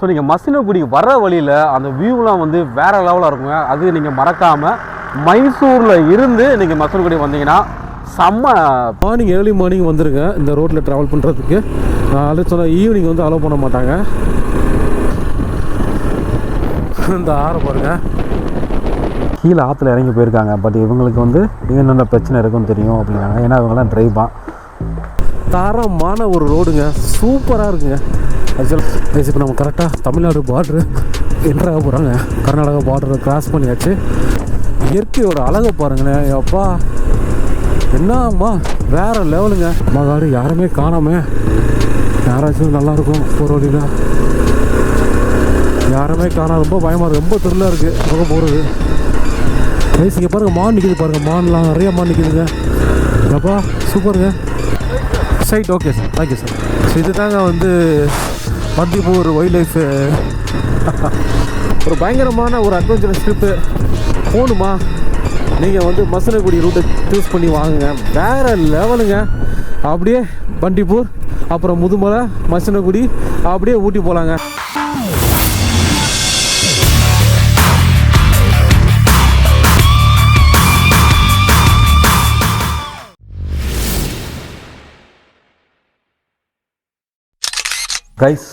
So நீங்கள் மசினகுடி வர வழியில் அந்த வியூலாம் வந்து வேறு லெவலில் இருக்குங்க. அது நீங்கள் மறக்காமல் மைசூரில் இருந்து நீங்கள் மசினகுடி வந்தீங்கன்னா செம்ம மார்னிங் ஏர்லி மார்னிங் வந்துருங்க. இந்த ரோட்டில் ட்ராவல் பண்ணுறதுக்கு ஆல்ரெடி சொன்ன ஈவினிங் வந்து அலோவ் பண்ண மாட்டாங்க. இந்த ஆறு பாருங்க. கீழே ஆற்றுல இறங்கி போயிருக்காங்க. பட் இவங்களுக்கு வந்து என்னென்ன பிரச்சனை இருக்குன்னு தெரியும் அப்படின்னாங்க. ஏன்னா இவங்கெல்லாம் டிரைவான் தரமான ஒரு ரோடுங்க சூப்பராக இருக்குங்க. ஆக்சுவலாக இப்போ நம்ம கரெக்டாக தமிழ்நாடு பார்டரு என்ட்ராக போகிறாங்க கர்நாடகா பார்டரை கிராஸ் பண்ணியாச்சு. இயற்கையோட அழகை பாருங்களேன் அப்பா. என்னம்மா வேற லெவலுங்க மகாடு யாருமே காணாம யாராச்சும் நல்லா இருக்கும் போகிற வழியில். யாருமே காணாம ரொம்ப பயமாக இருக்குது ரொம்ப த்ரில்லாக இருக்குது போக போகிறது ரைஸ் இங்கே பாருங்கள் மான் நிற்கிது பாருங்கள் மான்லாம் நிறைய மான் நிற்கிதுங்க அப்பா சூப்பருங்க side okay sir thank you sir so இதுதாங்க வந்து பந்திப்பூர் வைல்ட் லைஃபு ஒரு பயங்கரமான ஒரு அட்வென்ச்சரஸ் ட்ரிப்பு போகணுமா நீங்கள் வந்து மசனகுடி ரூட்டை சூஸ் பண்ணி வாங்குங்க. வேறு லெவலுங்க அப்படியே பண்டிப்பூர் அப்புறம் முதுமலை மசனகுடி அப்படியே ஊட்டி போகலாங்க கைஸ்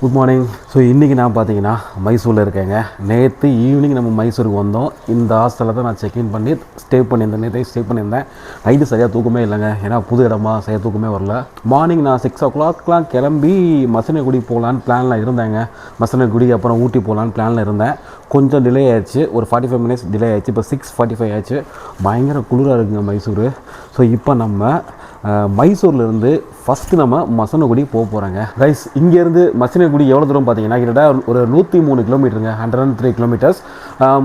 குட் மார்னிங் ஸோ இன்றைக்கி நான் பார்த்தீங்கன்னா மைசூரில் இருக்கேங்க. நேற்று ஈவினிங் நம்ம மைசூருக்கு வந்தோம். இந்த ஹாஸ்டலில் தான் நான் செக்இன் பண்ணி ஸ்டே பண்ணியிருந்தேன். நேற்று ஸ்டே பண்ணியிருந்தேன். நைட்டு சரியாக தூக்கமே இல்லைங்க. ஏன்னா புது இடமா சரியாக தூக்கமே வரல. மார்னிங் நான் சிக்ஸ் ஓ கிளாக்லாம் கிளம்பி மசனகுடி போகலான்னு பிளானில் இருந்தேங்க. மசனகுடி அப்புறம் ஊட்டி போகலான்னு பிளானில் இருந்தேன். கொஞ்சம் டிலே ஆயிடுச்சு. ஒரு ஃபார்ட்டி ஃபைவ் மினிட்ஸ் டிலே ஆயிடுச்சு. இப்போ சிக்ஸ் ஃபார்ட்டி ஃபைவ் ஆயிடுச்சு. பயங்கர குளிராக இருக்குங்க மைசூர். ஸோ இப்போ நம்ம மைசூர்லேருந்து ஃபஸ்ட்டு நம்ம மசனகுடி போக போகிறாங்க ரைஸ் இங்கேருந்து மசனகுடி எவ்வளோ தூரம் பார்த்தீங்கன்னா கிட்டத்தட்ட ஒரு நூற்றி மூணு கிலோமீட்டருங்க ஹண்ட்ரட் அண்ட் த்ரீ கிலோமீட்டர்ஸ்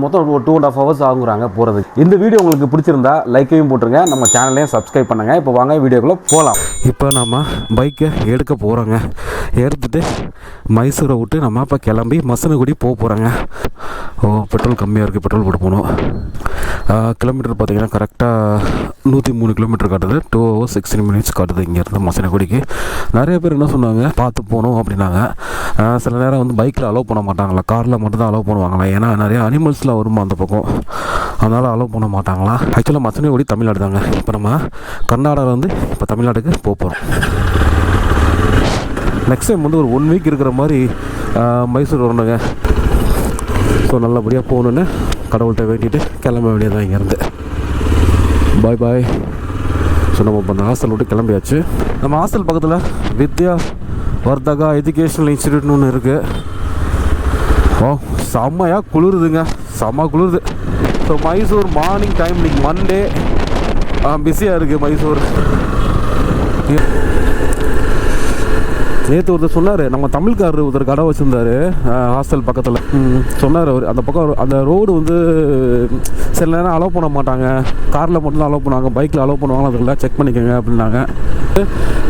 மொத்தம் ஒரு டூ அண்ட் ஆஃப் ஹவர்ஸ் ஆகுறாங்க போகிறது இந்த வீடியோ உங்களுக்கு பிடிச்சிருந்தா லைக்கையும் போட்டுருங்க. நம்ம சேனலையும் சப்ஸ்கிரைப் பண்ணுங்கள் இப்போ வாங்க வீடியோக்குள்ளே போகலாம் இப்போ நம்ம பைக்கை எடுக்க போகிறோங்க எடுத்துட்டு மைசூரை விட்டு நம்ம இப்போ கிளம்பி மசனகுடி போக போகிறோங்க ஓ பெட்ரோல் கம்மியாக இருக்குது பெட்ரோல் போட்டு போகணும். கிலோமீட்டர் பார்த்திங்கன்னா கரெக்டாக நூற்றி மூணு கிலோமீட்டர் காட்டுது. டூ ஹவர்ஸ் சிக்ஸ்டீன் மினிட்ஸ் காட்டுது இங்கேருந்து மசனகுடிக்கு. நிறைய பேர் என்ன சொன்னாங்க? பார்த்து போகணும் அப்படின்னாங்க. சில நேரம் வந்து பைக்கில் அலோவ் பண்ண மாட்டாங்களா? காரில் மட்டும் தான் அலோவ் பண்ணுவாங்களா? ஏன்னா நிறைய அனிமல்ஸ்லாம் வருமா அந்த பக்கம்? அதனால் அலோவ் பண்ண மாட்டாங்களா? ஆக்சுவலாக மசனகுடி தமிழ்நாடு தாங்க. இப்போ நம்ம கர்நாடகா வந்து இப்போ தமிழ்நாட்டுக்கு போக போகிறோம் நெக்ஸ்ட் டைம் வந்து ஒரு ஒன் வீக் இருக்கிற மாதிரி மைசூர் வரணுங்க. ஸோ நல்லபடியாக போகணுன்னு கடவுள்கிட்ட வேண்டிட்டு கிளம்ப வேண்டியதான் இங்கேருந்து. பாய் பாய் ஸோ நம்ம இப்போ அந்த ஹாஸ்டல் விட்டு கிளம்பியாச்சு. நம்ம ஹாஸ்டல் பக்கத்தில் வித்யா வர்தகா எஜுகேஷனல் இன்ஸ்டியூட்னு ஒன்று இருக்குது ஓ செம்மையாக குளிருதுங்க. செம்ம குளிருது. ஸோ மைசூர் மார்னிங் டைம் இன்னைக்கு மண்டே பிஸியாக இருக்குது மைசூர் நேற்று ஒருத்தர் சொன்னார் நம்ம தமிழ்காரர் ஒருத்தர் கடை வச்சுருந்தாரு ஹாஸ்டல் பக்கத்தில். சொன்னார் அவர். அந்த பக்கம் அந்த ரோடு வந்து சில நேரம் அலோவ் பண்ண மாட்டாங்க. காரில் மட்டும்தான் அலோவ் பண்ணுவாங்க. பைக்கில் அலோவ் பண்ணுவாங்க அதுக்கெல்லாம் செக் பண்ணிக்கோங்க அப்படின்னாங்க.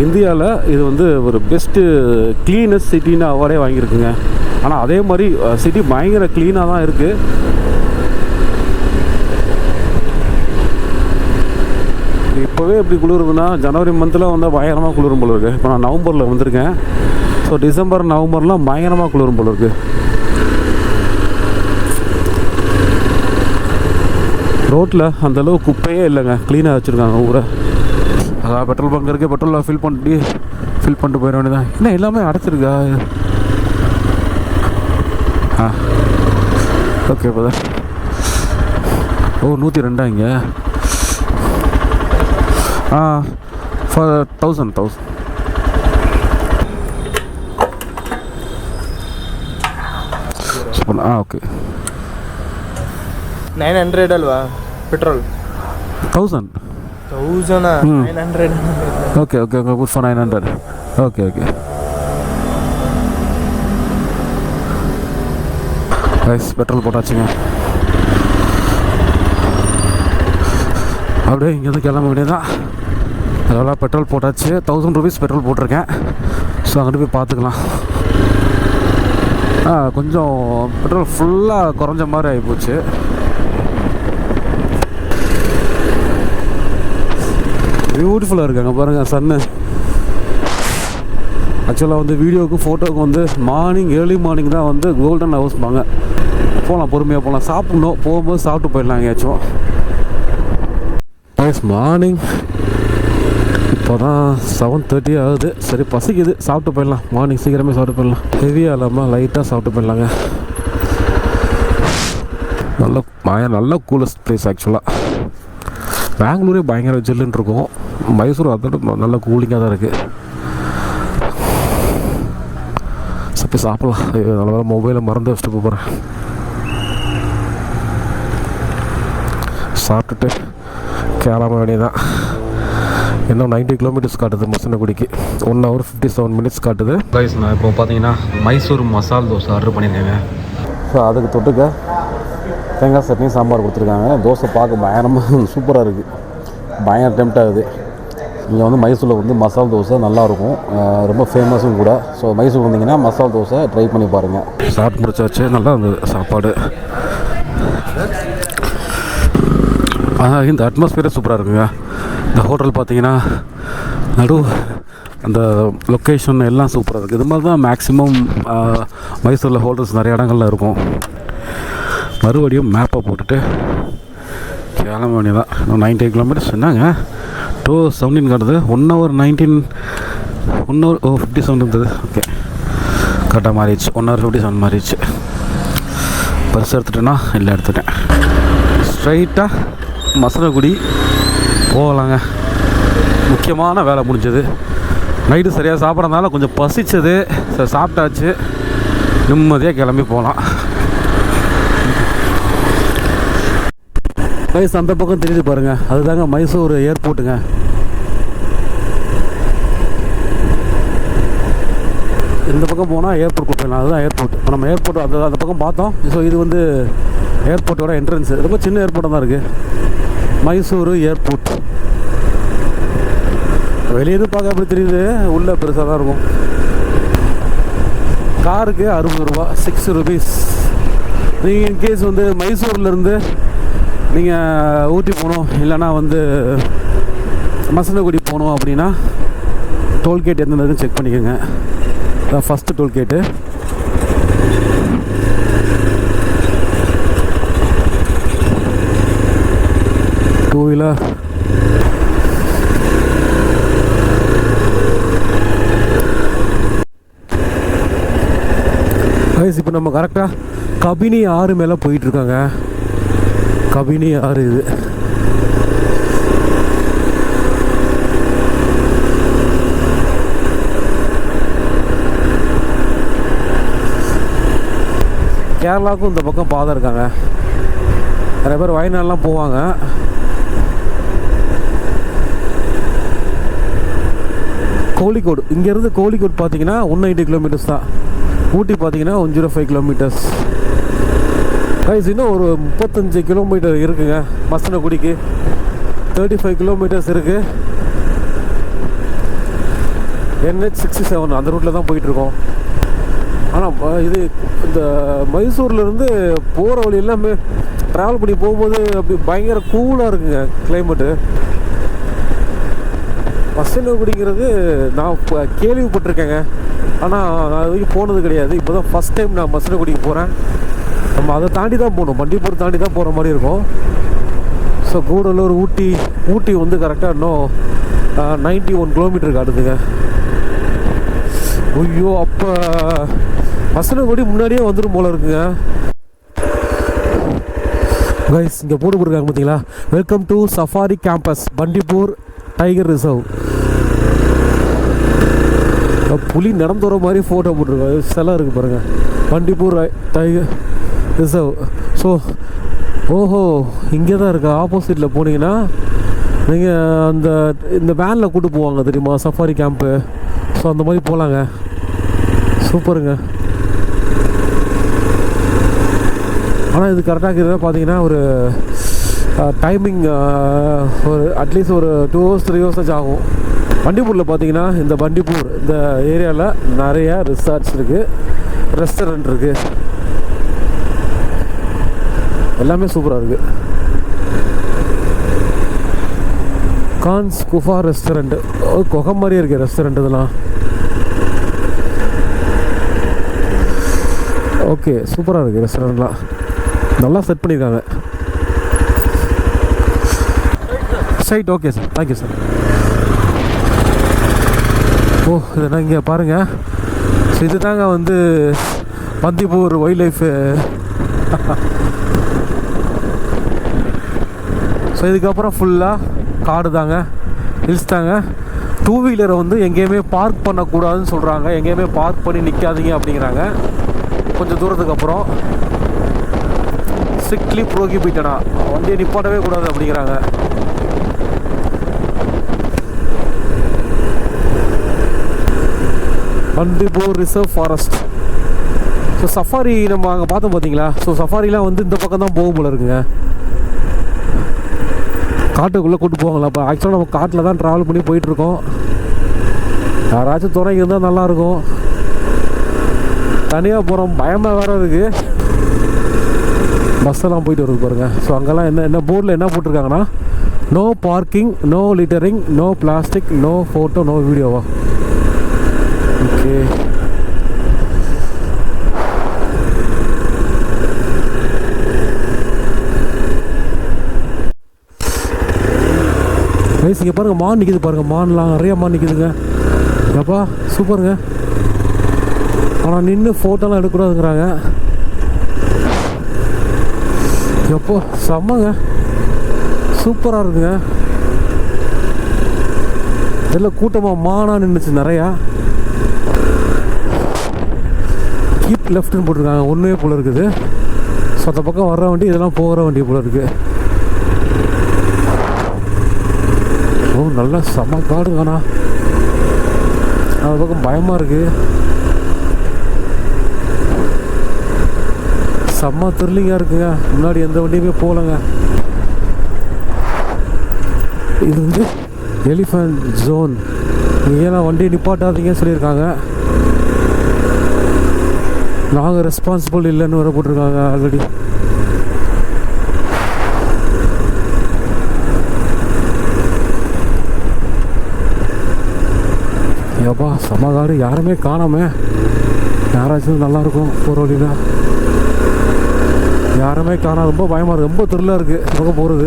இந்தியாவில் இது வந்து ஒரு பெஸ்ட்டு க்ளீனஸ்ட் சிட்டின்னு அவார்டே வாங்கியிருக்குங்க. ஆனால் அதே மாதிரி சிட்டி பயங்கர க்ளீனாக தான் இருக்குது இப்போவே எப்படி குளிருதுன்னா ஜனவரி மந்தில் வந்து பயங்கரமாக குளிரும் போல இருக்குது இப்போ நான் நவம்பரில் வந்திருக்கேன். ஸோ டிசம்பர் நவம்பர்லாம் பயங்கரமாக குளிரும் போல இருக்குது ரோட்டில் அந்தளவு குப்பையே இல்லைங்க. க்ளீனாக வச்சுருக்காங்க ஊரை. அதான் பெட்ரோல் பங்க் இருக்குது பெட்ரோலில் ஃபில் பண்ணிட்டு ஃபில் பண்ணிட்டு போயிட வேண்டியதான் என்ன எல்லாமே அடைச்சிருக்கா? ஆ ஓகே இப்போ ஓ நூற்றி ரெண்டா இங்கே ah four thousand thousand ah okay nine hundred ಅಲ್ವಾ petrol thousand thousand hmm. Nine hundred okay okay okay good four nine hundred okay okay rice petrol போட்டாச்சுங்க. அப்படியே இங்கேருந்து கிளம்ப வேண்டியதான் அதெல்லாம் பெட்ரோல் போட்டாச்சு. தௌசண்ட் ருபீஸ் பெட்ரோல் போட்டிருக்கேன். ஸோ அங்கிட்டு போய் பார்த்துக்கலாம். ஆ கொஞ்சம் பெட்ரோல் ஃபுல்லாக குறைஞ்ச மாதிரி ஆகிப்போச்சு பியூட்டிஃபுல்லாக இருக்காங்க பாருங்கள் சன்னு ஆக்சுவலாக வந்து வீடியோவுக்கு ஃபோட்டோவுக்கு வந்து மார்னிங் ஏர்லி மார்னிங் தான் வந்து கோல்டன் ஹவுஸ்பாங்க போகலாம் பொறுமையாக போகலாம் சாப்பிட்ணும். போகும்போது சாப்பிட்டு போயிடலாம் எங்கேயாச்சும் நைஸ் மார்னிங் இப்போ தான் செவன் தேர்ட்டி ஆகுது. சரி பசிக்குது. சாப்பிட்டு போயிடலாம். மார்னிங் சீக்கிரமே சாப்பிட்டு போயிடலாம். ஹெவியாக இல்லாமல் லைட்டாக சாப்பிட்டு போயிடலாங்க. நல்ல மாயா நல்ல கூலஸ்ட் பிளேஸ் ஆக்சுவலாக பெங்களூரே பயங்கர ஜில்லுன்னு இருக்கும். மைசூர் அதோட நல்ல கூலிங்காக தான் இருக்குது சரி சாப்பிடலாம். நல்ல மொபைலை மறந்து வச்சுட்டு போகிறேன் சாப்பிட்டுட்டு கிளம்ப வேண்டியதான் இன்னும் 90 கிலோமீட்டர்ஸ் காட்டுது மசனகுடிக்கு one hour fifty seven minutes காட்டுது. கைஸ் நான் இப்போ பார்த்தீங்கன்னா மைசூர் மசால் தோசை ஆர்டர் பண்ணியிருக்கேங்க. ஸோ அதுக்கு தொட்டுக்க தேங்காய் சட்னி சாம்பார் கொடுத்துருக்காங்க. தோசை பார்க்க பயங்கரமாக சூப்பராக இருக்குது பயங்கர டெம்ட் ஆகுது இங்கே வந்து மைசூரில் வந்து மசால் தோசை நல்லாயிருக்கும். ரொம்ப ஃபேமஸும் கூட. ஸோ மைசூர் வந்தீங்கன்னா மசால் தோசை ட்ரை பண்ணி பாருங்கள் சாப்பிட்டு முடிச்சாச்சு. நல்லா இருந்தது சாப்பாடு. ஆனால் இந்த அட்மாஸ்பியரே சூப்பராக இருக்குங்க. இந்த ஹோட்டல் பார்த்தீங்கன்னா நடு அந்த லொக்கேஷன் எல்லாம் சூப்பராக இருக்குது இது மாதிரி தான் மேக்ஸிமம் மைசூரில் ஹோட்டல்ஸ் நிறைய இடங்கள்ல இருக்கும். மறுபடியும் மேப்பை போட்டுட்டு கிளம்ப வேண்டியதான் இன்னும் நைன்டி கிலோமீட்டர்ஸ் என்னங்க? டூ செவன்டீன் காட்டுது. One hour nineteen one hour oh fifty seven இருந்தது ஓகே கரெக்டாக மாறிடுச்சு. ஒன் ஹவர் ஃபிஃப்டி செவன் மாறிடுச்சு. பர்ஸ் எடுத்துட்டேன்னா இல்லை எடுத்துட்டேன். ஸ்ட்ரைட்டாக மசனகுடி போகலாங்க. முக்கியமான வேலை முடிஞ்சது. நைட்டு சரியாக சாப்பிட்றதுனால கொஞ்சம் பசிச்சது. சரி சாப்பிட்டாச்சு. நிம்மதியாக கிளம்பி போகலாம். கைஸ் அந்த பக்கம் தெரியுது பாருங்க. அதுதாங்க மைசூர் ஏர்போர்ட்டுங்க. இந்த பக்கம் போனால் ஏர்போர்ட் கொடுப்பேன் அதுதான் ஏர்போர்ட். இப்போ நம்ம ஏர்போர்ட் அந்த அந்த பக்கம் பார்த்தோம். ஸோ இது வந்து ஏர்போர்ட்டோட என்ட்ரன்ஸ் ரொம்ப சின்ன ஏர்போர்ட்டாக தான் இருக்குது மைசூர் ஏர்போர்ட். வெளியிருந்து பார்க்க அப்படி தெரியுது? உள்ளே பெருசாக தான் இருக்கும். காருக்கு அறுபது ரூபா சிக்ஸ் ருபீஸ் நீங்கள் இன்கேஸ் வந்து மைசூர்லேருந்து நீங்கள் ஊட்டி போகணும் இல்லைன்னா வந்து மசனகுடி போகணும் அப்படின்னா டோல்கேட் எந்த இருக்குன்னு செக் பண்ணிக்கோங்க. அதான் ஃபஸ்ட்டு டோல்கேட்டு டூ வீலர் இப்போ நம்ம கரெக்டாக கபினி ஆறு மேலே போயிட்டுருக்காங்க கபினி ஆறு இது? கேரளாவுக்கும் இந்த பக்கம் பாதை இருக்காங்க. நிறைய பேர் வயநாடுலாம் போவாங்க. கோழிக்கோடு. இங்கேருந்து கோழிக்கோடு பார்த்தீங்கன்னா ஒன் எயிட்டி கிலோமீட்டர்ஸ் தான். ஊட்டி பார்த்தீங்கன்னா one zero five kilometres guys இன்னும் ஒரு முப்பத்தஞ்சு கிலோமீட்டர் இருக்குங்க. மசனகுடிக்கு தேர்ட்டி ஃபைவ் கிலோமீட்டர்ஸ் இருக்குது என்ஹெச் சிக்ஸ்டி செவன் அந்த ரூட்டில் தான் போயிட்டுருக்கோம். ஆனால் இது இந்த மைசூர்லேருந்து போகிற வழி எல்லாமே ட்ராவல் பண்ணி போகும்போது அப்படி பயங்கர கூலாக இருக்குங்க கிளைமேட்டு மசனகுடிங்கிறது நான் இப்போ கேள்விப்பட்டிருக்கேங்க. ஆனால் நான் அது வரைக்கும் போனது கிடையாது. இப்போ தான் ஃபஸ்ட் டைம் நான் மசனகுடிக்கு போகிறேன் நம்ம அதை தாண்டி தான் போகணும். பண்டிப்பூர் தாண்டி தான் போகிற மாதிரி இருக்கும். ஸோ கூடலூர் ஊட்டி ஊட்டி வந்து கரெக்டாக இன்னும் நைன்ட்டி ஒன் கிலோமீட்டர் காட்டுதுங்க ஐயோ அப்போ மசனகுடி முன்னாடியே வந்துடும் போல இருக்குங்க. கைஸ் இங்கே போட்டு போட்டிருக்காங்க பார்த்தீங்களா welcome to safari campus Bandipur tiger reserve புலி நடந்து வர மாதிரி ஃபோட்டோ போட்டிருக்காங்க. சிலை இருக்குது பாருங்கள் பண்டிப்பூர் டைகர் ரிசர்வ் ஸோ ஓஹோ இங்கே தான் இருக்கா? ஆப்போசிட்டில் போனீங்கன்னா நீங்கள் அந்த இந்த வேனில் கூட்டு போவாங்க தெரியுமா? சஃபாரி கேம்ப்பு ஸோ அந்த மாதிரி போகலாங்க சூப்பருங்க. ஆனால் இது கரெக்டாக இருக்கிறத பார்த்தீங்கன்னா ஒரு டைமிங் ஒரு அட்லீஸ்ட் ஒரு டூ ஹவர்ஸ் த்ரீ ஹவர்ஸ் ஆகும். பண்டிப்பூரில் பார்த்தீங்கன்னா இந்த பண்டிப்பூர் இந்த ஏரியாவில் நிறைய ரிசார்ட்ஸ் இருக்குது ரெஸ்டாரண்ட் இருக்குது எல்லாமே சூப்பராக இருக்குது கான்ஸ் குஃபா ரெஸ்டாரண்ட்டு குகை மாதிரி இருக்குது ரெஸ்டாரண்ட் இதெல்லாம். ஓகே சூப்பராக இருக்குது ரெஸ்டாரண்ட்லாம் நல்லா செட் பண்ணியிருக்காங்க side okay sir thank you sir ஓ இதெல்லாம் இங்கே பாருங்கள் ஸோ இது தாங்க வந்து பந்திப்பூர் ஒயில்ட் லைஃப் இதுக்கப்புறம் ஃபுல்லாக காடு தாங்க ஹில்ஸ் தாங்க. டூ வீலரை வந்து எங்கேயுமே பார்க் பண்ணக்கூடாதுன்னு சொல்கிறாங்க எங்கேயுமே பார்க் பண்ணி நிற்காதீங்க அப்படிங்கிறாங்க. கொஞ்சம் தூரத்துக்கு அப்புறம் ஸ்ட்ரிக்ட்லி ப்ரோகிபிட்டடா வண்டியை நிப்பாட்டவே கூடாது அப்படிங்கிறாங்க. Bandipur reserve forest so safari நம்ம அங்கே பார்த்தோம் பார்த்தீங்களா ஸோ சஃபாரிலாம் வந்து இந்த பக்கம் தான் போகும் போல இருக்குங்க. காட்டுக்குள்ளே கூட்டு போவாங்களா இப்போ ஆக்சுவலாக நம்ம காட்டில் தான் ட்ராவல் பண்ணி போயிட்டுருக்கோம். யாராச்சும் துறை இருந்தால் நல்லாயிருக்கும். தனியாக போகிறோம் பயமாக வேறு இருக்குது பஸ்ஸெல்லாம் போயிட்டு வருது பாருங்கள் ஸோ அங்கெல்லாம் என்ன என்ன போர்டில் என்ன போட்டிருக்காங்கன்னா no parking no littering no plastic no photo no வீடியோவா ஓகே கைஸ் இங்கே பாருங்கள் மான் நிற்கிது பாருங்கள் மான்லாம் நிறைய மான் நிற்கிதுங்க எப்பா சூப்பருங்க. ஆனால் நின்று ஃபோட்டோலாம் எடுக்கக்கூடாதுங்கிறாங்க. எப்போ செம்மங்க. சூப்பராக இருக்குங்க. இதில் கூட்டமாக மானாக நின்றுச்சு நிறையா. கீப் லெஃப்ட்னு போட்டிருக்காங்க. ஒன்றே போல் இருக்குது. ஸோ அந்த பக்கம் வர்ற வண்டி இதெல்லாம் போகிற வண்டி போல் இருக்குது ஓ நல்லா செம்ம காடு காணா அந்த பக்கம் பயமாக இருக்குது செம்ம த்ரில்லிங்காக இருக்குங்க. முன்னாடி எந்த வண்டியுமே போகலங்க. இது வந்து எலிஃபண்ட் ஜோன் ஏன்னா வண்டி நிப்பாட்டாதீங்கன்னு சொல்லியிருக்காங்க. நாங்கள் ரெஸ்பான்சிபிள் இல்லைன்னு வர போட்டிருக்காங்க ஆல்ரெடி ஏப்பா சமாதாடு யாருமே காணாம. யாராச்சும் நல்லாயிருக்கும் போகிற வழியில். யாருமே காணாம ரொம்ப பயமாக இருக்குது ரொம்ப த்ரில்லாக இருக்குது பக்கம் போகிறது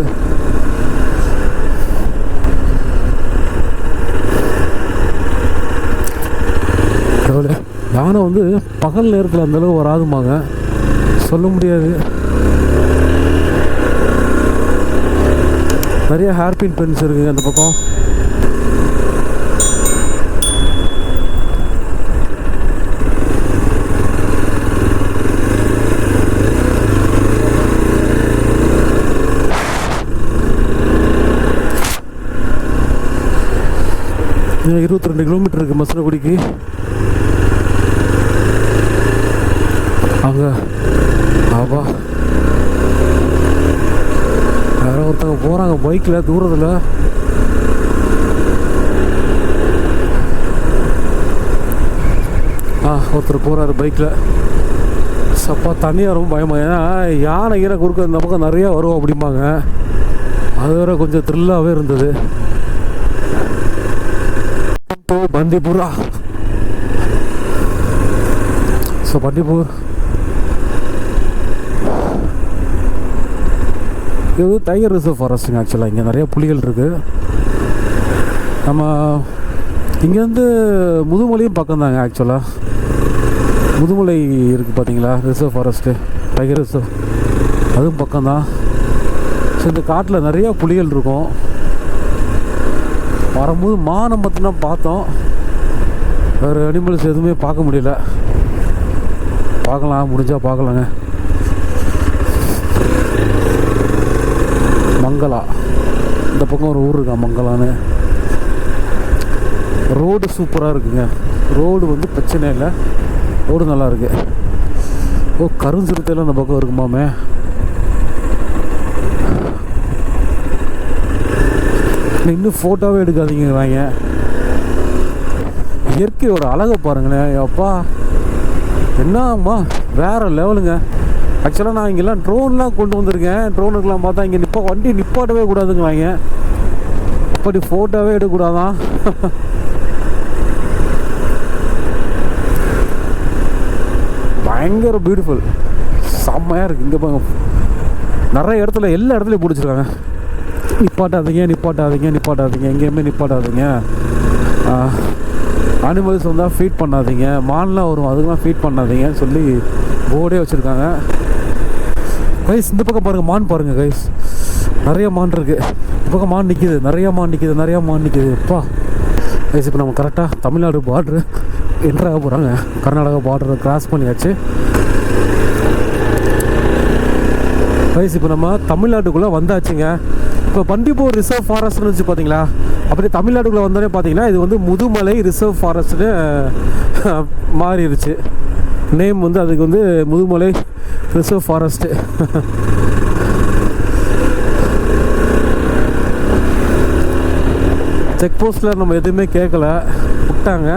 கடவுளே யானை வந்து பகல் நேரத்தில் அந்தளவு வராதுமாங்க சொல்ல முடியாது. நிறைய ஹேர்பின் பென்ஸ் இருக்குங்க அந்த பக்கம். இருபத்தி ரெண்டு கிலோமீட்டர் இருக்குது மசனகுடிக்கு. அங்கே ஆபா. யாரோ ஒருத்தவங்க போகிறாங்க பைக்கில் தூரத்தில். ஆ ஒருத்தர் போகிறாரு பைக்கில் சப்பா தண்ணியாக ரொம்ப பயமா. ஏன்னா யானை கீரை குறுக்க இந்த பக்கம் நிறையா வரும் அப்படிம்பாங்க. அது வேற கொஞ்சம் த்ரில்லாகவே இருந்தது. இப்போ பந்திபுரா. ஸோ பண்டிப்பூர் இது வந்து டைகர் ரிசர்வ் ஃபாரஸ்ட்டுங்க ஆக்சுவலாக இங்கே நிறைய புலிகள் இருக்குது நம்ம இங்கேருந்து முதுமலையும் பக்கம் தாங்க ஆக்சுவலாக முதுமலை இருக்குது பார்த்தீங்களா? ரிசர்வ் ஃபாரஸ்ட்டு டைகர் ரிசர்வ் அதுவும் பக்கம்தான். ஸோ இந்த காட்டில் நிறையா புலிகள் இருக்கும். வரும்போது மானை மட்டும்தான் பார்த்தோம். வேறு அனிமல்ஸ் எதுவுமே பார்க்க முடியல. பார்க்கலாம் முடிஞ்சால் பார்க்கலாங்க. மங்களா. இந்த பக்கம் ஒரு ஊர் இருக்கா மங்களான்னு. ரோடு சூப்பராக இருக்குங்க. ரோடு வந்து பிரச்சனை இல்லை. ரோடு நல்லா இருக்குது ஓ கருஞ்சிறுத்தையில் அந்த பக்கம் இருக்குமாமே. இன்னும் ஃபோட்டோவே எடுக்காதீங்கிறாங்க இயற்கையோட அழகை பாருங்களேன். அப்பா என்னம்மா வேறு லெவலுங்க. ஆக்சுவலாக நான் இங்கெல்லாம் ட்ரோன்லாம் கொண்டு வந்திருக்கேன். ட்ரோனுக்கெலாம் பார்த்தா இங்கே நிப்பா வண்டி நிப்பாட்டவே கூடாதுங்குவாங்க அப்படி ஃபோட்டோவே எடுக்கக்கூடாதான் பயங்கர பியூட்டிஃபுல் செம்மையாக இருக்குது இங்கே பாருங்க. நிறைய இடத்துல எல்லா இடத்துலையும் பிடிச்சிருக்காங்க. நிப்பாட்டாதீங்க நிப்பாட்டாதீங்க நிப்பாட்டாதீங்க. எங்கேயுமே நிப்பாட்டாதீங்க. அனிமல்ஸ் வந்தால் ஃபீட் பண்ணாதீங்க. மான்லாம் வரும் அதுக்கெலாம் ஃபீட் பண்ணாதீங்கன்னு சொல்லி போர்டே வச்சுருக்காங்க. கைஸ் இந்த பக்கம் பாருங்கள் மான் பாருங்கள் கைஸ் நிறைய மான் இருக்குது இந்த பக்கம் மான் நிற்கிது நிறையா மான் நிற்கிது நிறையா மான் நிற்கிது அப்பா கைஸ் இப்போ நம்ம கரெக்டாக தமிழ்நாடு பார்ட்ரு என்ட்ராக போகிறாங்க கர்நாடகா பார்டரை கிராஸ் பண்ணியாச்சு. கைஸ் இப்போ நம்ம தமிழ்நாட்டுக்குள்ளே வந்தாச்சுங்க. இப்போ பண்டிப்பூர் ரிசர்வ் ஃபாரஸ்ட்னு வச்சு பார்த்தீங்களா? அப்படி தமிழ்நாட்டுக்குள்ளே வந்தோடனே பார்த்தீங்கன்னா இது வந்து முதுமலை ரிசர்வ் ஃபாரஸ்ட்னு மாறிடுச்சு நேம் வந்து அதுக்கு வந்து முதுமலை ரிசர்வ் ஃபாரஸ்ட்டு செக் போஸ்ட்டில் நம்ம எதுவுமே கேட்கல. விட்டாங்க.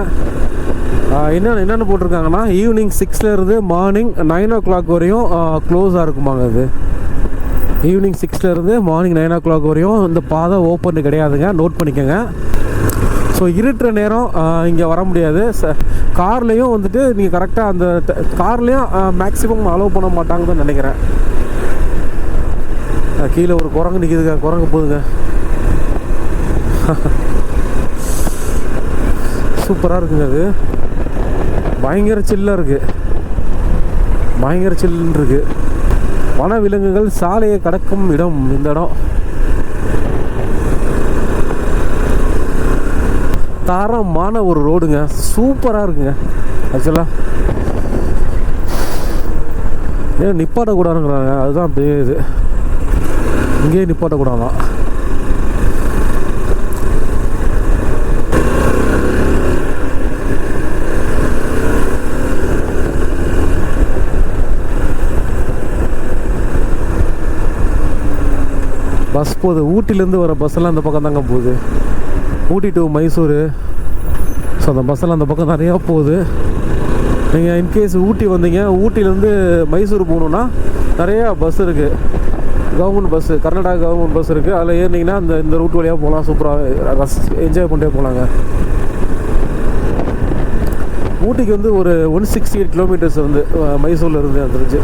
என்னென்ன என்னென்னு போட்டிருக்காங்கன்னா ஈவினிங் சிக்ஸ்லேருந்து மார்னிங் நைன் ஓ கிளாக் வரையும் க்ளோஸாக இருக்குமாங்க அது ஈவினிங் சிக்ஸ்லேருந்து மார்னிங் நைன் ஓ கிளாக் வரையும் இந்த பாதை ஓப்பன் கிடையாதுங்க. நோட் பண்ணிக்கோங்க. ஸோ இருட்டுற நேரம் இங்கே வர முடியாது. ச கார்லேயும் வந்துட்டு நீங்கள் கரெக்டாக அந்த கார்லேயும் மேக்ஸிமம் அலோவ் பண்ண மாட்டாங்கன்னு நினைக்கிறேன். கீழே ஒரு குரங்கு நிற்கிதுங்க குரங்கு போகுதுங்க சூப்பராக இருக்குங்க அது. பயங்கர சில்லாக இருக்குது பயங்கர சில்லுன்னு இருக்குது வனவிலங்குகள் சாலையை கடக்கும் இடம் இந்த இடம். தரமான ஒரு ரோடுங்க. சூப்பராக இருக்குங்க. ஆக்சுவலாக ஏன் நிப்பாட்டக்கூடாதுங்கிறாங்க? அதுதான் அப்படியே இது. இங்கேயே நிப்பாட்டக்கூடாதான். பஸ் போகுது. ஊட்டிலேருந்து வர பஸ்ஸெல்லாம் அந்த பக்கம் தாங்க போகுது. ஊட்டி டு மைசூர். ஸோ அந்த பஸ்ஸெல்லாம் அந்த பக்கம் நிறையா போகுது. நீங்கள் இன்கேஸ் ஊட்டி வந்தீங்க ஊட்டிலேருந்து மைசூர் போகணுன்னா நிறையா பஸ் இருக்குது government bus Karnataka government bus இருக்குது அதில் ஏறினீங்கன்னா அந்த இந்த ரூட் வழியாக போகலாம். சூப்பராக ரஸ் என்ஜாய் பண்ணிட்டே போகலாங்க. ஊட்டிக்கு வந்து ஒரு ஒன் சிக்ஸ்டி எயிட் கிலோமீட்டர்ஸ் வந்து மைசூரில் இருந்து தெரிஞ்சு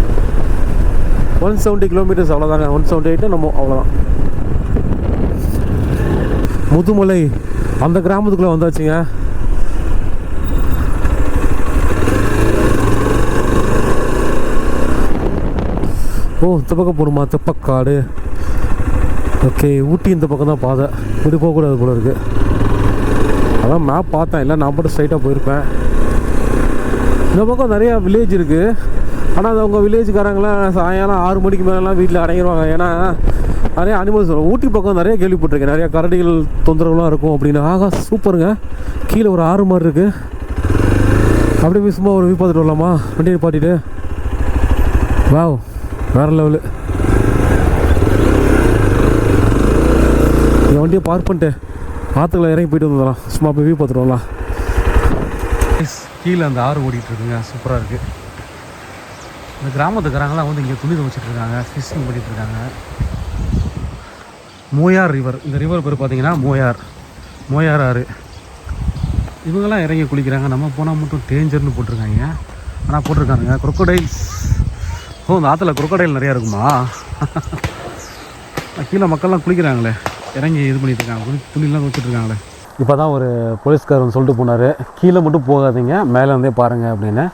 ஒன் செவன்ட்டி கிலோமீட்டர்ஸ் அவ்வளோதாங்க ஒன் செவன்ட்டி எயிட்டு நம்ம அவ்வளோதான் முதுமலை அந்த கிராமத்துக்குள்ளே வந்தாச்சுங்க. ஓ இந்த பக்கம் போகணுமா தெப்பக்காடு. ஓகே ஊட்டி இந்த பக்கம் தான் பாதை. இப்படி போகக்கூடாது போல இருக்குது அதான் மேப் பார்த்தேன். இல்லை நான் மட்டும் ஸ்ட்ரைட்டாக போயிருப்பேன். இந்த பக்கம் நிறையா வில்லேஜ் இருக்குது ஆனால் அது அவங்க வில்லேஜ்காரங்களாம் சாயங்காலம் ஆறு மணிக்கு மேலெலாம் வீட்டில் அடங்கிடுவாங்க ஏன்னா நிறைய அனிமல்ஸ் வரும். ஊட்டி பக்கம் நிறைய கேள்விப்பட்டிருக்கேன். நிறைய கரடிகள் தொந்தரவுலாம் இருக்கும் அப்படின்னு. ஆகா சூப்பருங்க. கீழே ஒரு ஆறு மாதிரி இருக்குது அப்படியே போய் சும்மா ஒரு வியூ பார்த்துட்டு வரலாமா? வண்டியை பாட்டிட்டு வாவ் வேறு லெவலு என் வண்டியை பார்க் பண்ணிட்டு ஆற்றுக்குள்ள இறங்கி போயிட்டு வந்துடலாம். சும்மா போய் வியூ பார்த்துட்டு வரலாம். கீழே அந்த ஆறு ஓடிட்டு இருக்குங்க. சூப்பராக இருக்குது இந்த கிராமத்துக்காரங்களாம் வந்து இங்கே துணி துவைச்சிட்டு இருக்காங்க ஃபிஷிங் பண்ணிகிட்டு இருக்காங்க. மோயார் ரிவர் இந்த ரிவர் பேர் பார்த்தீங்கன்னா மோயார். மோயார் ஆறு. இவங்கெல்லாம் இறங்கி குளிக்கிறாங்க. நம்ம போனால் மட்டும் டேஞ்சர்னு போட்டிருக்காங்க. ஆனால் போட்டிருக்காங்க குரொக்கடைல்ஸ் ஓ இந்த ஆற்றுல குரொக்கடைல் நிறையா இருக்குமா? கீழே மக்கள்லாம் குளிக்கிறாங்களே. இறங்கி இது பண்ணிட்டு இருக்காங்க. துணி துணிலாம் துவைச்சிட்டு இப்போ தான் ஒரு போலீஸ்கார் வந்து சொல்லிட்டு போனார். கீழே மட்டும் போகாதீங்க. மேலே இருந்தே பாருங்கள் அப்படின்னு.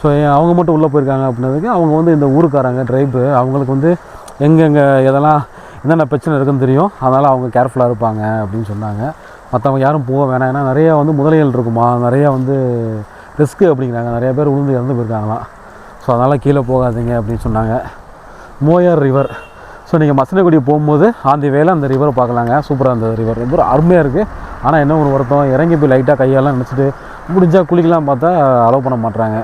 ஸோ அவங்க மட்டும் உள்ளே போயிருக்காங்க அப்படின்னதுக்கு அவங்க வந்து இந்த ஊருக்காரங்க ட்ரைப்பு அவங்களுக்கு வந்து எங்கெங்கே எதெல்லாம் என்னென்ன பிரச்சனை இருக்குன்னு தெரியும். அதனால் அவங்க கேர்ஃபுல்லாக இருப்பாங்க அப்படின்னு சொன்னாங்க. மற்றவங்க யாரும் போக வேணாம். ஏன்னா நிறையா வந்து முதலைகள் இருக்குமா? நிறையா வந்து ரிஸ்க்கு அப்படிங்கிறாங்க. நிறைய பேர் உளுந்து இறந்து போயிருக்காங்களாம். ஸோ அதனால் கீழே போகாதீங்க அப்படின்னு சொன்னாங்க. மோயார் ரிவர் ஸோ நீங்கள் மசனகுடி போகும்போது ஆந்தி வேலை அந்த ரிவரை பார்க்கலாங்க. சூப்பராக அந்த ரிவர் ரொம்ப அருமையாக இருக்குது ஆனால் என்ன ஒரு வருத்தம்? இறங்கி போய் லைட்டாக கையெல்லாம் நினச்சிட்டு முடிஞ்சால் குளிக்கலாம் பார்த்தா அலோவ் பண்ண மாட்டுறாங்க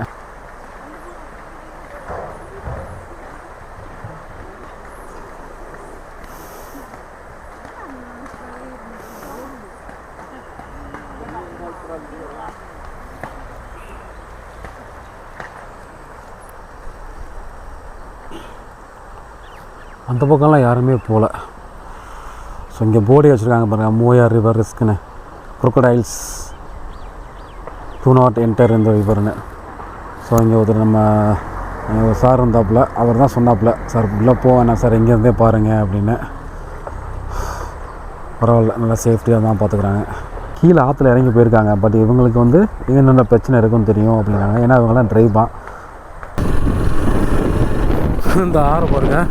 அந்த பக்கம்லாம் யாருமே போகல. ஸோ இங்கே போர்டே வச்சுருக்காங்க பாருங்கள் மூயா ரிவர் ரிஸ்க்குன்னு குரோக்கடைல்ஸ் டூ நாட் என்டர் இந்த ரிவர்னு ஸோ இங்கே ஒருத்தர் நம்ம சார் இருந்தாப்புல அவர் தான் சொன்னாப்புல சார் உள்ளே போவேண்ணா சார் இங்கேருந்தே பாருங்கள் அப்படின்னு. பரவாயில்ல. நல்லா சேஃப்டியாக தான் பார்த்துக்குறாங்க கீழே ஆற்றுல இறங்கி போயிருக்காங்க. பட் இவங்களுக்கு வந்து என்னென்ன பிரச்சனை இருக்குன்னு தெரியும் அப்படின்னாங்க. ஏன்னா இவங்கெல்லாம் ட்ரைவ் தான் இந்த ஆறு பாருங்கள்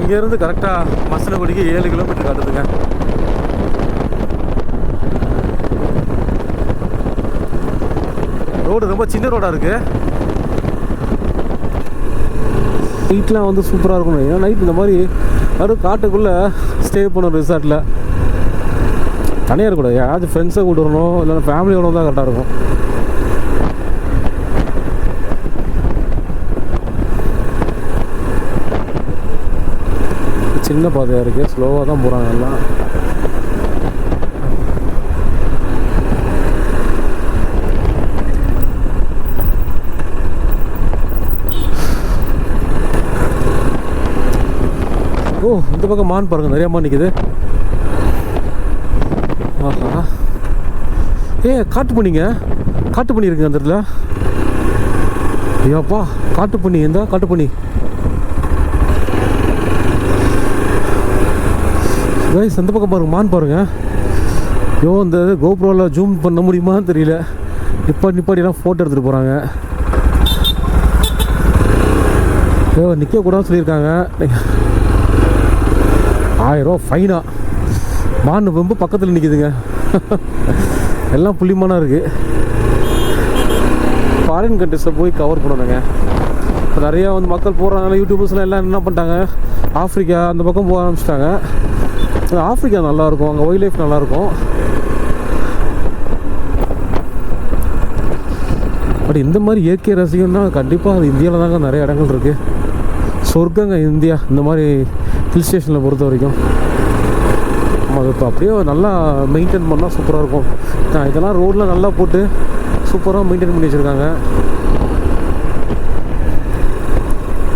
இங்கேருந்து கரெக்டாக மசனகுடிக்கு ஏழு கிலோமீட்டர் காட்டுதுங்க. ரோடு ரொம்ப சின்ன ரோடாக இருக்குது நைட்லாம் வந்து சூப்பராக இருக்கணும் ஏன்னா நைட் இந்த மாதிரி யாரும் காட்டுக்குள்ளே ஸ்டே பண்ணணும் ரிசார்ட்டில் தனியாக இருக்கக்கூடாது யாராச்சும் ஃப்ரெண்ட்ஸை கூட்டு வரணும் இல்லைன்னா ஃபேமிலியோட தான் கரெக்டாக இருக்கும். சின்ன பாதையாக இருக்குது ஸ்லோவாக தான் போகிறாங்க எல்லாம். ஓ இந்த பக்கம் மான் பாருங்க நிறையா மான் நிற்குது ஆஹா. ஏ காட்டு பண்ணிங்க காட்டு பண்ணி இருக்குங்க அந்த இடத்துல. ஐயாப்பா காட்டு பண்ணி இருந்தா காட்டு பண்ணி கைஸ் அந்த பக்கம் பாருங்க மான் பாருங்க. ஐயோ இந்த கோப்ரோவில் ஜூம் பண்ண முடியுமான்னு தெரியல. நிப்பாடி நிப்பாடிலாம் ஃபோட்டோ எடுத்துகிட்டு போகிறாங்க ஐயோ நிற்கக்கூடாதுன்னு சொல்லியிருக்காங்க. ஆயிரம் ஃபைனா மான் ரொம்ப பக்கத்தில் நிற்கிதுங்க எல்லாம் புள்ளிமானாக இருக்குது ஃபாரின் கண்ட்ரிஸில் போய் கவர் பண்ணணுங்க. இப்போ நிறையா வந்து மக்கள் போடுறாங்க யூடியூபர்ஸ்லாம் எல்லாம் என்ன பண்ணிட்டாங்க? ஆஃப்ரிக்கா அந்த பக்கம் போக ஆரம்பிச்சிட்டாங்க. ஆஃப்ரிக்கா நல்லாயிருக்கும் அங்கே ஒய்ல்ட் லைஃப் நல்லாயிருக்கும் பட் இந்த மாதிரி இயற்கை ரசிகம்னா கண்டிப்பாக அது இந்தியாவில் தாங்க நிறைய இடங்கள் இருக்குது சொர்க்கங்க இந்தியா இந்த மாதிரி ஹில் ஸ்டேஷனில் பொறுத்த வரைக்கும். அது இப்போ அப்படியே நல்லா மெயின்டைன் பண்ணால் சூப்பராக இருக்கும். இதெல்லாம் ரோடில் நல்லா போட்டு சூப்பராக மெயின்டைன் பண்ணி வச்சுருக்காங்க.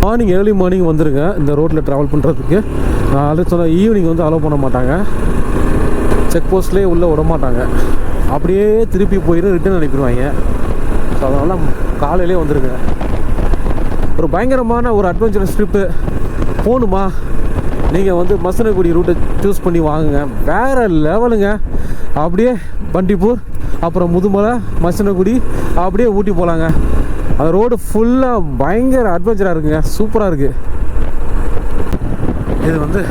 மார்னிங் ஏர்லி மார்னிங் வந்துருங்க. இந்த ரோட்டில் ட்ராவல் பண்ணுறதுக்கு நான் ஆல்ரெடி சொன்ன ஈவினிங் வந்து அலோவ் பண்ண மாட்டாங்க. செக் போஸ்ட்லேயே உள்ளே விட மாட்டாங்க. அப்படியே திருப்பி போயிட்டு ரிட்டன் அனுப்பிடுவாங்க. ஸோ அதனால் காலையிலே வந்துருங்க. ஒரு பயங்கரமான ஒரு அட்வென்ச்சரஸ் ட்ரிப்பு போகணுமா நீங்கள் வந்து மசனகுடி ரூட்டை சூஸ் பண்ணி வாங்குங்க. வேறு லெவலுங்க அப்படியே பண்டிப்பூர் அப்புறம் முதுமலை மசனகுடி அப்படியே ஊட்டி போகலாங்க அந்த ரோடு ஃபுல்லாக பயங்கர அட்வென்ச்சராக இருக்குங்க. சூப்பராக இருக்குது இது வந்து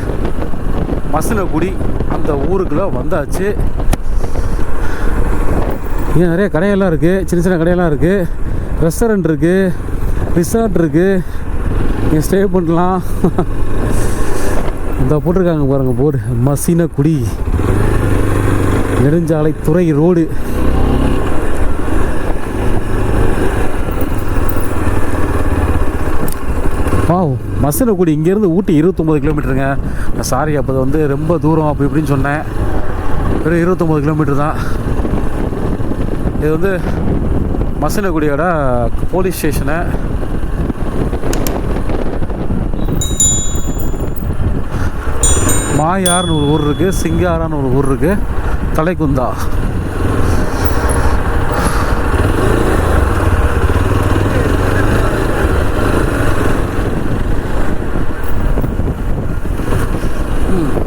மசனகுடி அந்த ஊருக்குள்ளே வந்தாச்சு. இங்கே நிறைய கடையெல்லாம் இருக்குது சின்ன சின்ன கடையெல்லாம் இருக்குது ரெஸ்டாரண்ட் இருக்குது ரிசார்ட் இருக்குது நீங்கள் ஸ்டே பண்ணலாம். இந்த போட்டிருக்காங்க பாருங்கள் போர்டு மசினக்குடி நெடுஞ்சாலை துறை ரோடு. வாவ் மசினக்குடி இங்கேருந்து ஊட்டி இருபத்தொம்போது கிலோமீட்டருங்க. சாரி அப்போ வந்து ரொம்ப தூரம் அப்படி இப்படின்னு சொன்னேன். வெறும் இருபத்தொம்போது கிலோமீட்டர் தான். இது வந்து மசினகுடியோட போலீஸ் ஸ்டேஷனு. மாயார்னு ஒரு ஊர் இருக்குது சிங்காரான்னு ஒரு ஊர் இருக்குது தலைக்குந்தா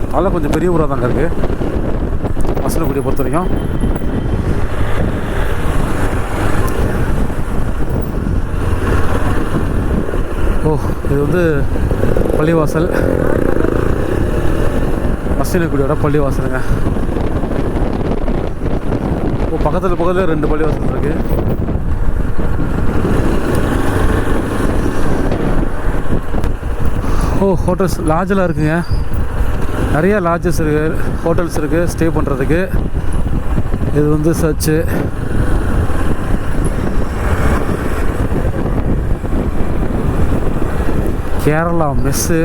அதெல்லாம் கொஞ்சம் பெரிய ஊராக தாங்க இருக்குது வசனக்குடியை பொறுத்த வரைக்கும் ஓ இது வந்து பள்ளிவாசல். மசினக்குடியோட பள்ளிவாசலுங்க. ஓ பக்கத்தில் பக்கத்தில் ரெண்டு பள்ளிவாசல் இருக்கு. ஓ ஹோட்டல்ஸ் லாட்ஜெலாம் இருக்குங்க. நிறைய லாட்ஜஸ் இருக்குது ஹோட்டல்ஸ் இருக்குது ஸ்டே பண்ணுறதுக்கு இது வந்து சர்ச்சு கேரளா மெஸ்ஸு.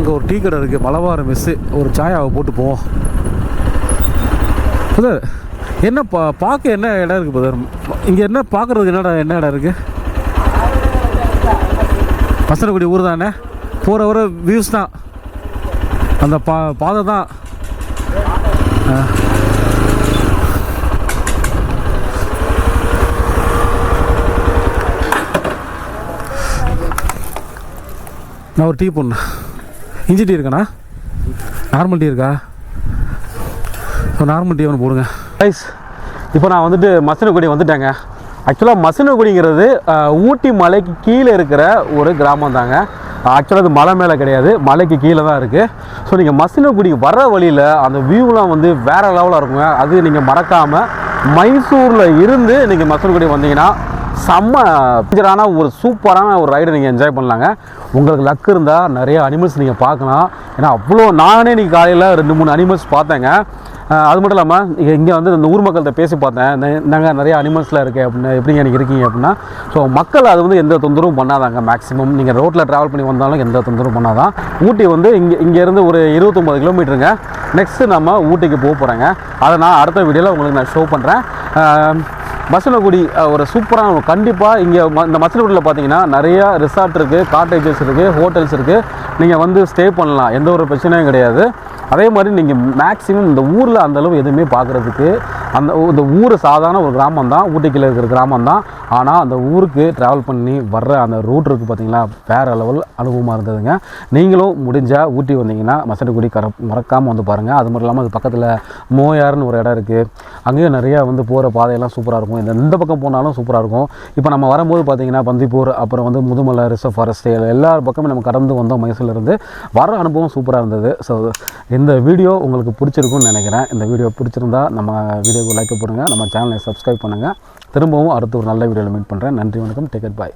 அங்கே ஒரு டீ கடை இருக்குது மலபார் மெஸ்ஸு ஒரு சாயாவை போட்டு போவோம். புதர் என்ன பா பார்க்க என்ன இடம் இருக்குது புதர் இங்கே என்ன பார்க்குறதுக்கு என்னடா என்ன இடம் இருக்குது பசனக்குடி ஊர் தானே? போகிற வர வியூஸ் தான். அந்த பா பாதை தான். நான் ஒரு டீ போடணும். இஞ்சி டீ இருக்காண்ணா நார்மல் டீ இருக்கா? நார்மல் டீ ஒன்று போடுங்க. ரைஸ் இப்போ நான் வந்துட்டு மசனகுடி வந்துட்டேங்க. ஆக்சுவலாக மசனகுடிங்கிறது ஊட்டி மலைக்கு கீழே இருக்கிற ஒரு கிராமம் தாங்க. ஆக்சுவலாக அது மலை மேலே கிடையாது. மலைக்கு கீழே தான் இருக்குது ஸோ நீங்கள் மசினக்குடி வர வழியில் அந்த வியூலாம் வந்து வேறு லெவலாக இருக்குங்க. அது நீங்கள் மறக்காமல் மைசூரில் இருந்து நீங்கள் மசனகுடி வந்தீங்கன்னா செம்ம பிக்சரான ஒரு சூப்பரான ஒரு ரைடை நீங்கள் என்ஜாய் பண்ணலாங்க. உங்களுக்கு லக் இருந்தால் நிறைய அனிமல்ஸ் நீங்கள் பார்க்கலாம். ஏன்னா அவ்வளோ நானே நீங்கள் காலையில் ரெண்டு மூணு அனிமல்ஸ் பார்த்தேங்க. அது மட்டும் இல்லாமல் இங்கே வந்து இந்த ஊர் மக்கள்கிட்ட பேசி பார்த்தேன். நாங்கள் நிறைய அனிமல்ஸில் இருக்குது அப்படின்னு எப்படிங்க எனக்கு இருக்கீங்க அப்படின்னா ஸோ மக்கள் அது வந்து எந்த தொந்தரவும் பண்ணாதாங்க. மேக்ஸிமம் நீங்கள் ரோட்டில் ட்ராவல் பண்ணி வந்தாலும் எந்த தொந்தரவும் பண்ணாதான். ஊட்டி வந்து இங்கே இங்கேருந்து ஒரு இருபத்தொம்பது கிலோமீட்டருங்க நெக்ஸ்ட்டு நம்ம ஊட்டிக்கு போக போகிறேங்க அதை நான் அடுத்த வீடியோவில் உங்களுக்கு நான் ஷோ பண்ணுறேன் மசனகுடி ஒரு சூப்பரான கண்டிப்பாக இங்கே இந்த மசனகுடியில் பார்த்தீங்கன்னா நிறையா ரிசார்ட் இருக்குது காட்டேஜஸ் இருக்குது ஹோட்டல்ஸ் இருக்குது நீங்கள் வந்து ஸ்டே பண்ணலாம். எந்த ஒரு பிரச்சனையும் கிடையாது. அதே மாதிரி நீங்கள் மேக்ஸிமம் இந்த ஊரில் அந்தளவு எதுவுமே பார்க்குறதுக்கு அந்த இந்த ஊர் சாதாரண ஒரு கிராமம் தான் ஊட்டிக்கில் இருக்கிற கிராமம் தான். ஆனால் அந்த ஊருக்கு ட்ராவல் பண்ணி வர்ற அந்த ரூட் இருக்குது பார்த்தீங்களா வேறு லெவல் அனுபவமாக இருந்ததுங்க. நீங்களும் முடிஞ்சால் ஊட்டி வந்தீங்கன்னா மசனகுடி கர மறக்காமல் வந்து பாருங்கள் அது மட்டும் இல்லாமல் அது பக்கத்தில் மோயார்னு ஒரு இடம் இருக்குது அங்கேயும் நிறையா வந்து போகிற பாதையெல்லாம் சூப்பராக இருக்கும். இந்த எந்த பக்கம் போனாலும் சூப்பராக இருக்கும். இப்போ நம்ம வரும்போது பார்த்தீங்கன்னா பந்திப்பூர் அப்புறம் வந்து முதுமலை ரிசர்வ் ஃபாரஸ்ட் எல்லா பக்கமும் நம்ம கடந்து வந்தோம் மைசூர்லேருந்து வர அனுபவம் சூப்பராக இருந்தது. ஸோ இந்த வீடியோ உங்களுக்கு பிடிச்சிருக்கும்னு நினைக்கிறேன். இந்த வீடியோ பிடிச்சிருந்தா நம்ம வீடியோக்கு லைக் பண்ணுங்கள் நம்ம சேனலை சப்ஸ்கிரைப் பண்ணுங்கள் திரும்பவும் அடுத்து ஒரு நல்ல வீடியோவில் மீட் பண்ணுறேன் நன்றி வணக்கம். டிக்கெட் பாய்